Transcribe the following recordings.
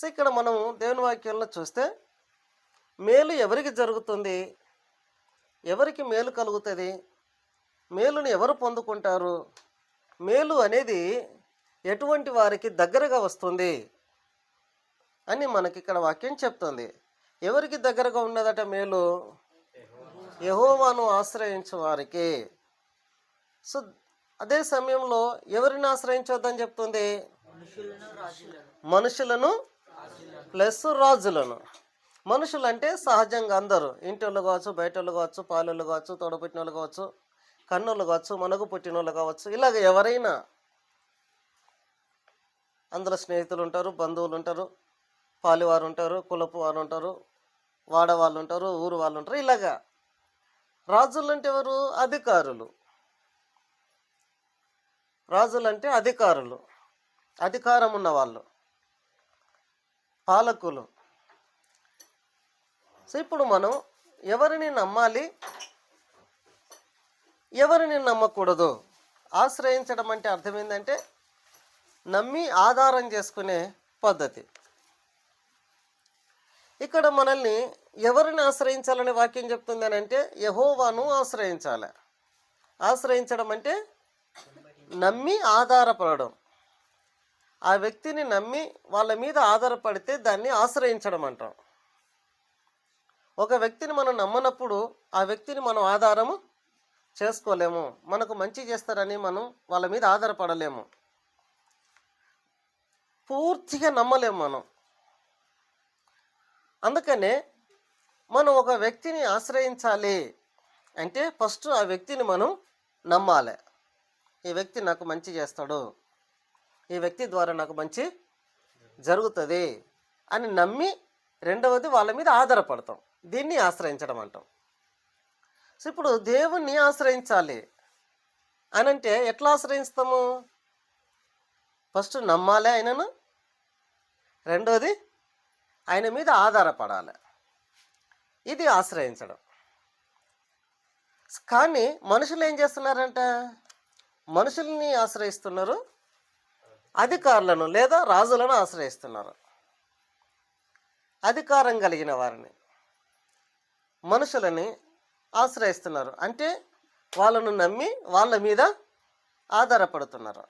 So ఇక్కడ మనం దేవుని వాక్యంలో చూస్తే మేలు ఎవరికి జరుగుతుంది? ఎవరికి మేలు కలుగుతుంది? మేలుని ఎవరు పొందుకుంటారు? మేలు అనేది ఎటువంటి వారికి దగ్గరగా వస్తుంది అని మనకి ఇక్కడ వాక్యం చెప్తుంది. ఎవరికి దగ్గరగా ఉన్నదట మేలు? యహోవాను ఆశ్రయించే వారికి. సో అదే సమయంలో ఎవరిని ఆశ్రయించవద్దని చెప్తుంది? మనుషులను ప్లస్ రాజులను. మనుషులు అంటే సహజంగా అందరూ. ఇంటోళ్ళు కావచ్చు బయటోళ్ళు కావచ్చు పాలోళ్ళు కావచ్చు తోడపుట్టిన వాళ్ళు కావచ్చు కన్నులు కావచ్చు మనకు పుట్టిన వాళ్ళు కావచ్చు ఇలాగ ఎవరైనా అందులో స్నేహితులు ఉంటారు బంధువులు ఉంటారు పాలివారు ఉంటారు కులపు వారు ఉంటారు వాడవాళ్ళు ఉంటారు ఊరు వాళ్ళు ఉంటారు ఇలాగా. రాజులు అంటే ఎవరు? అధికారులు. రాజులు అంటే అధికారులు. అధికారం ఉన్నవాళ్ళు. పాలకులు. సో ఇప్పుడు మనం ఎవరిని నమ్మాలి? ఎవరిని నమ్మకూడదు? ఆశ్రయించడం అంటే అర్థం ఏంటంటే నమ్మి ఆధారం చేసుకునే పద్ధతి. ఇక్కడ మనల్ని ఎవరిని ఆశ్రయించాలని వాక్యం చెప్తుంది అని అంటే యహోవాను ఆశ్రయించాలి. ఆశ్రయించడం అంటే నమ్మి ఆధారపడడం. ఆ వ్యక్తిని నమ్మి వాళ్ళ మీద ఆధారపడితే దాన్ని ఆశ్రయించడం అంటాం. ఒక వ్యక్తిని మనం నమ్మనప్పుడు ఆ వ్యక్తిని మనం ఆధారము చేసుకోలేము. మనకు మంచి చేస్తారని మనం వాళ్ళ మీద ఆధారపడలేము. పూర్తిగా నమ్మలేము మనం. అందుకనే మనం ఒక వ్యక్తిని ఆశ్రయించాలి అంటే ఫస్ట్ ఆ వ్యక్తిని మనం నమ్మాలి. ఈ వ్యక్తి నాకు మంచి చేస్తాడు. ఈ వ్యక్తి ద్వారా నాకు మంచి జరుగుతుంది అని నమ్మి రెండవది వాళ్ళ మీద ఆధారపడతాం. దీన్ని ఆశ్రయించడం అంటాం. సో ఇప్పుడు దేవుణ్ణి ఆశ్రయించాలి అని అంటే ఎట్లా ఆశ్రయిస్తాము? ఫస్ట్ నమ్మాలి ఆయనను. రెండోది ఆయన మీద ఆధారపడాలి. ఇది ఆశ్రయించడం. కానీ మనుషులు ఏం చేస్తున్నారంట? మనుషుల్ని ఆశ్రయిస్తున్నారు. అధికారులను లేదా రాజులను ఆశ్రయిస్తున్నారు. అధికారం కలిగిన వారిని మనుషులని ఆశ్రయిస్తున్నారు. అంటే వాళ్ళను నమ్మి వాళ్ళ మీద ఆధారపడుతున్నారు.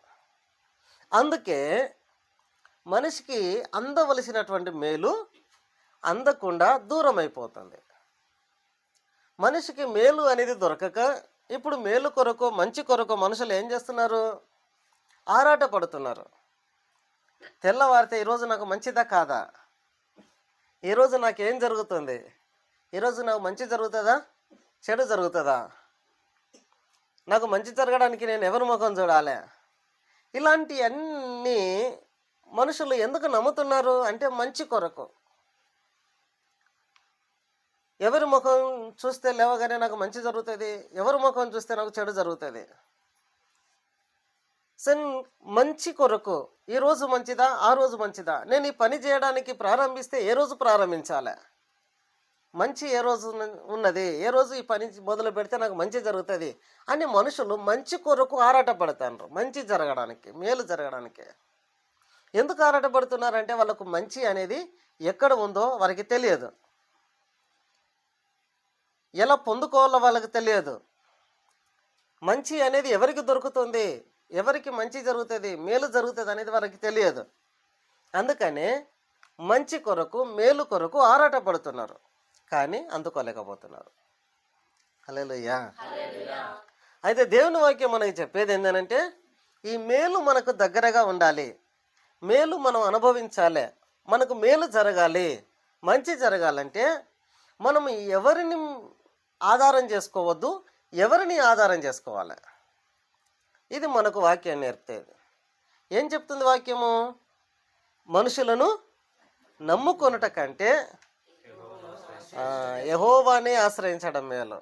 అందుకే మనిషికి అందవలసినటువంటి మేలు అందకుండా దూరం అయిపోతుంది మనిషికి మేలు అనేది దొరకక ఇప్పుడు మేలు కొరకు మంచి కొరకు మనుషులు ఏం చేస్తున్నారు? ఆరాట పడుతున్నారు తెల్లవారితే ఈరోజు నాకు మంచిదా కాదా? ఈరోజు నాకేం జరుగుతుంది? ఈరోజు నాకు మంచి జరుగుతుందా? చెడు జరుగుతుందా? నాకు మంచి జరగడానికి నేను ఎవరి ముఖం చూడాలి? ఇలాంటి అన్ని మనుషులు ఎందుకు నమ్ముతున్నారు అంటే మంచి కొరకు. ఎవరి ముఖం చూస్తే లేవగానే నాకు మంచి జరుగుతుంది ఎవరి ముఖం చూస్తే నాకు చెడు జరుగుతుంది. సన్ మంచి కొరకు ఈ రోజు మంచిదా ఆ రోజు మంచిదా? నేను ఈ పని చేయడానికి ప్రారంభిస్తే ఏ రోజు ప్రారంభించాలి? మంచి ఏ రోజు ఉన్నది? ఏ రోజు ఈ పని మొదలు పెడితే నాకు మంచి జరుగుతుంది? అని మనుషులు మంచి కొరకు ఆరాటపడతారు మంచి జరగడానికి మేలు జరగడానికి. ఎందుకు ఆరాటపడుతున్నారంటే వాళ్ళకు మంచి అనేది ఎక్కడ ఉందో వారికి తెలియదు. ఎలా పొందుకోవాలో వాళ్ళకి తెలియదు. మంచి అనేది ఎవరికి దొరుకుతుంది? ఎవరికి మంచి జరుగుతుంది మేలు జరుగుతుంది అనేది వారికి తెలియదు. అందుకనే మంచి కొరకు మేలు కొరకు ఆరాటపడుతున్నారు. కానీ అందుకోలేకపోతున్నారు. అలెలుయ్యా అయితే దేవుని వాక్యం మనకి చెప్పేది ఏంటంటే ఈ మేలు మనకు దగ్గరగా ఉండాలి. మేలు మనం అనుభవించాలి. మనకు మేలు జరగాలి. మంచి జరగాలంటే మనం ఎవరిని ఆధారం చేసుకోవద్దు ఎవరిని ఆధారం చేసుకోవాలి? ఇది మనకు వాక్యం నేర్పుతుంది. ఏం చెప్తుంది వాక్యము? మనుషులను నమ్ముకొనుట కంటే యహోవాని ఆశ్రయించడం మేలు.